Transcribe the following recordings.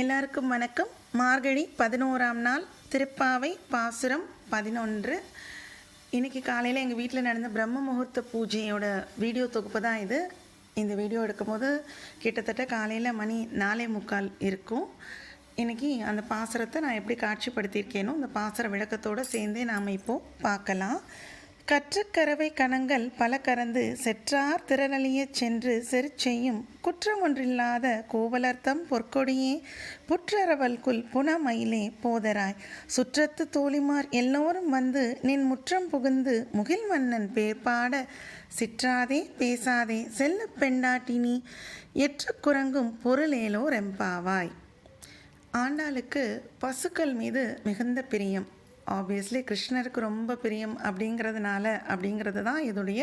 எல்லாருக்கும் வணக்கம். மார்கழி பதினோராம் நாள் திருப்பாவை பாசுரம் பதினொன்று. இன்றைக்கி காலையில் எங்கள் வீட்டில் நடந்த பிரம்ம முகூர்த்த பூஜையோட வீடியோ தொகுப்பு தான் இது. இந்த வீடியோ எடுக்கும்போது கிட்டத்தட்ட காலையில் மணி நாலே முக்கால் இருக்கும். இன்றைக்கி அந்த பாசுரத்தை நான் எப்படி காட்சிப்படுத்தியிருக்கேனோ அந்த பாசுர விளக்கத்தோடு சேர்ந்தே நாம் இப்போது பார்க்கலாம். கற்றுக்கரவை கணங்கள் பல கறந்து செற்றார் திறனழியச் சென்று செருச்செய்யும். குற்றம் ஒன்றில்லாத கோவலர்த்தம் பொற்கொடியே புற்றரவல்குள் புனமயிலே போதராய். சுற்றத்து தோழிமார் எல்லோரும் வந்து நின் முற்றம் புகுந்து முகில் மன்னன் பேர் பாட சிற்றாதே பேசாதே செல்ல பெண்டாட்டினி எற்று குரங்கும் பொருளேலோ ரெம்பாவாய். ஆண்டாளுக்கு பசுக்கள் மீது மிகுந்த பிரியம். ஆப்வியஸ்லி கிருஷ்ணருக்கு ரொம்ப பிரியம் அப்படிங்கிறதுனால அப்படிங்கிறது தான் இதோடைய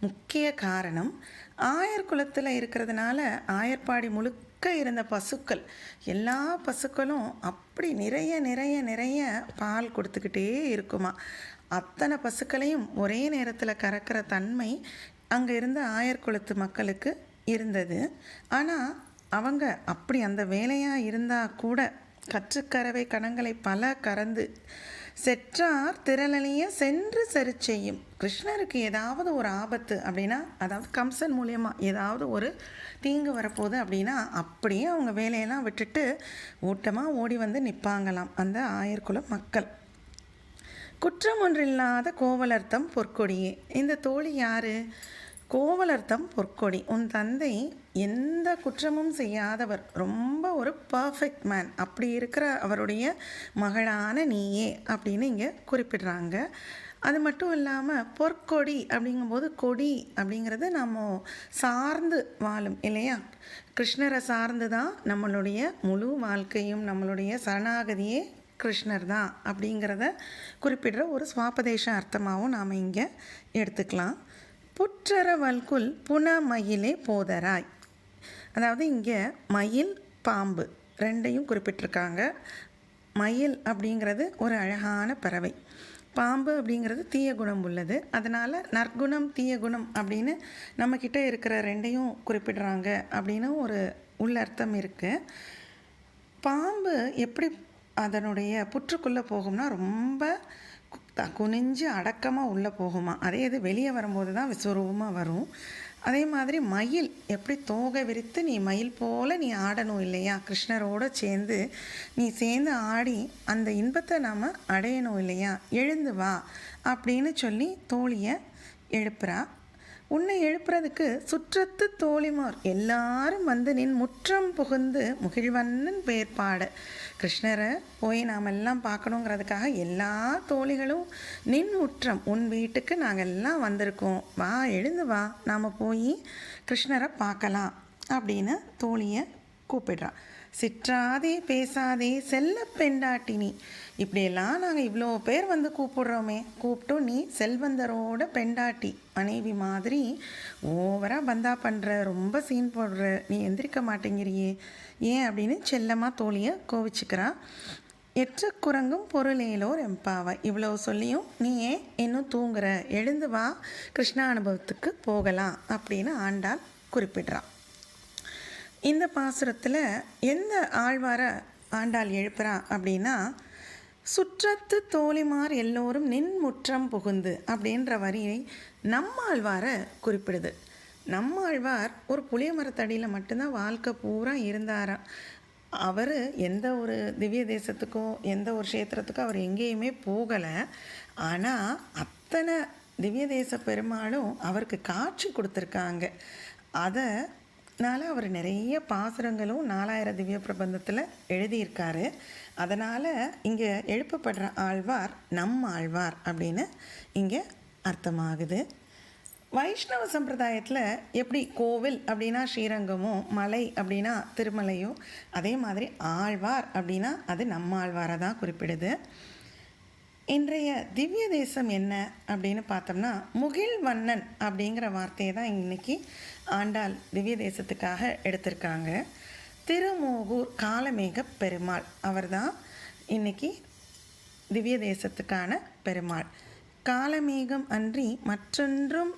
முக்கிய காரணம். ஆயர் குலத்தில் இருக்கிறதுனால ஆயர்பாடி முழுக்க இருந்த பசுக்கள் எல்லா பசுக்களும் அப்படி நிறைய நிறைய நிறைய பால் கொடுத்துக்கிட்டே இருக்குமா. அத்தனை பசுக்களையும் ஒரே நேரத்தில் கறக்கிற தன்மை அங்கே இருந்த ஆயர் குலத்து மக்களுக்கு இருந்தது. ஆனால் அவங்க அப்படி அந்த வேலையாக இருந்தால் கூட கற்றுக்கறவை கணங்களை பல கறந்து செற்றார் திரளலிய சென்று சரி செய்யும் கிருஷ்ணருக்கு ஏதாவது ஒரு ஆபத்து அப்படின்னா அதாவது கம்சன் மூலியமாக ஏதாவது ஒரு தீங்கு வரப்போகுது அப்படின்னா அப்படியே அவங்க வேலையெல்லாம் விட்டுட்டு ஊட்டமாக ஓடி வந்து நிற்பாங்களாம் அந்த ஆயர்குல மக்கள். குற்றம் ஒன்றில்லாத கோவலர்த்தம் பொற்கொடியே. இந்த தோழி யாரு? கோவலர்த்தம் பொற்கொடி. உன் தந்தை எந்த குற்றமும் செய்யாதவர். ரொம்ப ஒரு பர்ஃபெக்ட் மேன் அப்படி இருக்கிற அவருடைய மகளான நீயே அப்படின்னு இங்கே குறிப்பிடுறாங்க. அது மட்டும் இல்லாமல் பொற்கொடி அப்படிங்கும்போது கொடி அப்படிங்கிறது நம்ம சார்ந்து வாழும் இல்லையா? கிருஷ்ணரை சார்ந்து தான் நம்மளுடைய முழு வாழ்க்கையும் நம்மளுடைய சரணாகதியே கிருஷ்ணர் தான் அப்படிங்கிறத குறிப்பிடுற ஒரு சுவாபதேச அர்த்தமாகவும் நாம் இங்கே எடுத்துக்கலாம். புற்றர வல்குல் புன மயிலே போதராய். அதாவது இங்கே மயில் பாம்பு ரெண்டையும் குறிப்பிட்டிருக்காங்க. மயில் அப்படிங்கிறது ஒரு அழகான பறவை. பாம்பு அப்படிங்கிறது தீய குணம் உள்ளது. அதனால் நற்குணம் தீய குணம் அப்படின்னு நம்மக்கிட்ட இருக்கிற ரெண்டையும் குறிப்பிடுறாங்க அப்படின்னு ஒரு உள்ளர்த்தம் இருக்குது பாம்பு எப்படி அதனுடைய புற்றுக்குள்ளே போகும்னா ரொம்ப த- குனிஞ்சு அடக்கமாக உள்ளே போகுமா? அதே இது வெளியே வரும்போது தான் விஸ்வரூபமாக வரும். அதே மாதிரி மயில் எப்படி தோகை விரித்து நீ மயில் போல் நீ ஆடணும் இல்லையா? கிருஷ்ணரோட சேர்ந்து நீ சேர்ந்து ஆடி அந்த இன்பத்தை நாம் அடையணும் இல்லையா? எழுந்து வா அப்படின்னு சொல்லி தோழியை எழுப்புறா. உன்னை எழுப்புறதுக்கு சுற்றத்து தோழிமார். எல்லாரும் வந்து நின் முற்றம் புகுந்து முகிழ்வண்ணன் பேர் பாட கிருஷ்ணரை போய் நாம் எல்லாம் பார்க்கணுங்கிறதுக்காக எல்லா தோழிகளும் நின் முற்றம் உன் வீட்டுக்கு நாங்கள் எல்லாம் வந்திருக்கோம். வா எழுந்து வா. நாம் போய் கிருஷ்ணரை பார்க்கலாம் அப்படின்னு தோழியை கூப்பிடுறான். சிற்றாதே பேசாதே செல்ல பெண்டாட்டினி. இப்படியெல்லாம் நாங்கள் இவ்வளோ பேர் வந்து கூப்பிடுறோமே. கூப்பிட்டோம் நீ செல்வந்தரோட பெண்டாட்டி. மனைவி மாதிரி ஓவராக பந்தா பண்ணுற ரொம்ப சீன் போடுற நீ எந்திரிக்க மாட்டேங்கிறியே. ஏன்? அப்படின்னு செல்லமாக தோழியை கோவிச்சுக்கிறான் எற்ற குரங்கும் பொருளேலோர் எம்பாவாய் இவ்வளோ சொல்லியும் நீ ஏன் இன்னும் தூங்குற? எழுந்து வா கிருஷ்ணா அனுபவத்துக்கு போகலாம் அப்படின்னு ஆண்டாள் குறிப்பிடுறான் இந்த பாசுரத்தில் எந்த ஆழ்வாரை ஆண்டாள் எழுப்புறா அப்படின்னா சுற்றத்து தோழிமார் எல்லோரும் நின்முற்றம் புகுந்து அப்படின்ற வரியை நம்மாழ்வாரை குறிப்பிடுது. நம்மாழ்வார் ஒரு புளிய மரத்தடியில் மட்டும்தான் வாழ்க்கை பூரா இருந்தாராம் அவர் எந்த ஒரு திவ்ய தேசத்துக்கோ எந்த ஒரு க்ஷேத்திரத்துக்கோ அவர் எங்கேயுமே போகலை. ஆனால் அத்தனை திவ்ய தேச பெருமாளும் அவருக்கு காட்சி கொடுத்துருக்காங்க. அதை அதனால் அவர் நிறைய பாசுரங்களும் நாலாயிரம் திவ்ய பிரபந்தத்தில் எழுதியிருக்காரு. அதனால் இங்கே எழுப்பப்படுற ஆழ்வார் நம் ஆழ்வார் அப்படின்னு இங்கே அர்த்தமாகுது. வைஷ்ணவ சம்பிரதாயத்தில் எப்படி கோவில் அப்படின்னா ஸ்ரீரங்கமும் மலை அப்படின்னா திருமலையும் அதே மாதிரி ஆழ்வார் அப்படின்னா அது நம்ம ஆழ்வாரை தான் குறிப்பிடுது. இன்றைய திவ்ய தேசம் என்ன அப்படின்னு பார்த்தோம்னா முகில் வண்ணன் அப்படிங்கிற வார்த்தையை தான் இன்னைக்கு ஆண்டாள் திவ்ய தேசத்துக்காக எடுத்திருக்காங்க. திருமோகூர் காலமேக பெருமாள். அவர்தான் இன்றைக்கி திவ்ய தேசத்துக்கான பெருமாள். காலமேகம் அன்றி மற்றொன்றும்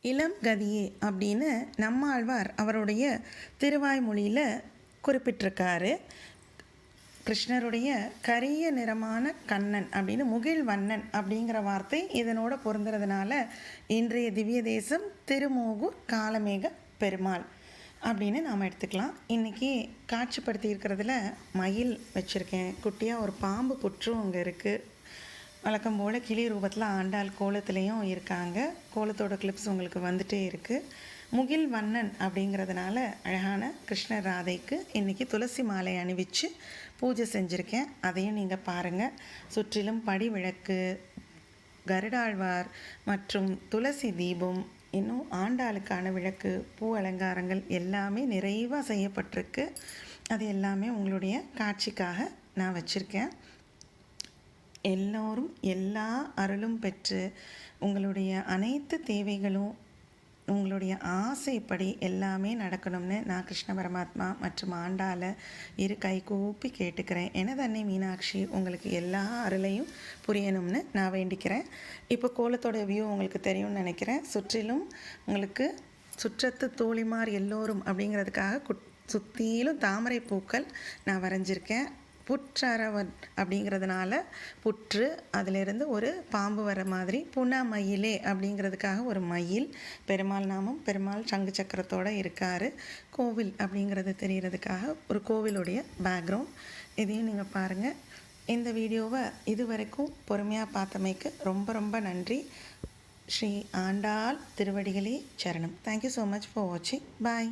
இளம் கதியே அப்படின்னு நம்மாழ்வார் அவருடைய திருவாய்மொழியில் குறிப்பிட்டிருக்காரு. கிருஷ்ணருடைய கரிய நிறமான கண்ணன் அப்படின்னு முகில் வண்ணன் அப்படிங்கிற வார்த்தை இதனோட பொருந்துறதுனால இன்றைய திவ்ய தேசம் திருமோகூர் காலமேக பெருமாள் அப்படின்னு நாம் எடுத்துக்கலாம். இன்றைக்கி காட்சிப்படுத்தி இருக்கிறதுல மயில் வச்சுருக்கேன். குட்டியாக ஒரு பாம்பு புற்றும் அங்கே இருக்குது வழக்கம் போல் கிளி ரூபத்தில் ஆண்டாள் கோலத்துலேயும் இருக்காங்க. கோலத்தோட கிளிப்ஸ் உங்களுக்கு வந்துட்டே இருக்குது முகில் வண்ணன் அப்படிங்கிறதுனால அழகான கிருஷ்ண ராதைக்கு இன்றைக்கி துளசி மாலை அணிவிச்சு பூஜை செஞ்சுருக்கேன். அதையும் நீங்கள் பாருங்கள் சுற்றிலும் படி விளக்கு கருடாழ்வார் மற்றும் துளசி தீபம் இன்னும் ஆண்டாளுக்கான விளக்கு பூ அலங்காரங்கள் எல்லாமே நிறைவாக செய்யப்பட்டிருக்கு. அது எல்லாமே உங்களுடைய காட்சிக்காக நான் வச்சுருக்கேன். எல்லோரும் எல்லா அருளும் பெற்று உங்களுடைய அனைத்து தேவைகளும் உங்களுடைய ஆசைப்படி எல்லாமே நடக்கணும்னு நான் கிருஷ்ண பரமாத்மா மற்றும் ஆண்டால இரு கை கூப்பி கேட்டுக்கிறேன். என தன்னை மீனாட்சி உங்களுக்கு எல்லா அருளையும் புரியணும்னு நான் வேண்டிக்கிறேன். இப்போ கோலத்தோட வியூ உங்களுக்கு தெரியும்னு நினைக்கிறேன். சுற்றிலும் உங்களுக்கு சுற்றத்து தோழிமார் எல்லோரும் அப்படிங்கிறதுக்காக குட் சுற்றிலும் தாமரை பூக்கள் நான் வரைஞ்சிருக்கேன். புற்றரவன் அப்படிங்கிறதுனால புற்று அதிலிருந்து ஒரு பாம்பு வர மாதிரி புனா மயிலே அப்படிங்கிறதுக்காக ஒரு மயில் பெருமாள் நாமம் பெருமாள் சங்கு சக்கரத்தோடு இருக்கார். கோவில் அப்படிங்கிறது தெரிகிறதுக்காக ஒரு கோவிலுடைய பேக்ரவுண்ட் இதையும் நீங்கள் பாருங்கள் இந்த வீடியோவை இது வரைக்கும் பொறுமையாக பார்த்தமைக்கு ரொம்ப ரொம்ப நன்றி. ஸ்ரீ ஆண்டாள் திருவடிகளே சரணம். தேங்க்யூ ஸோ மச் ஃபார் வாட்சிங் பாய்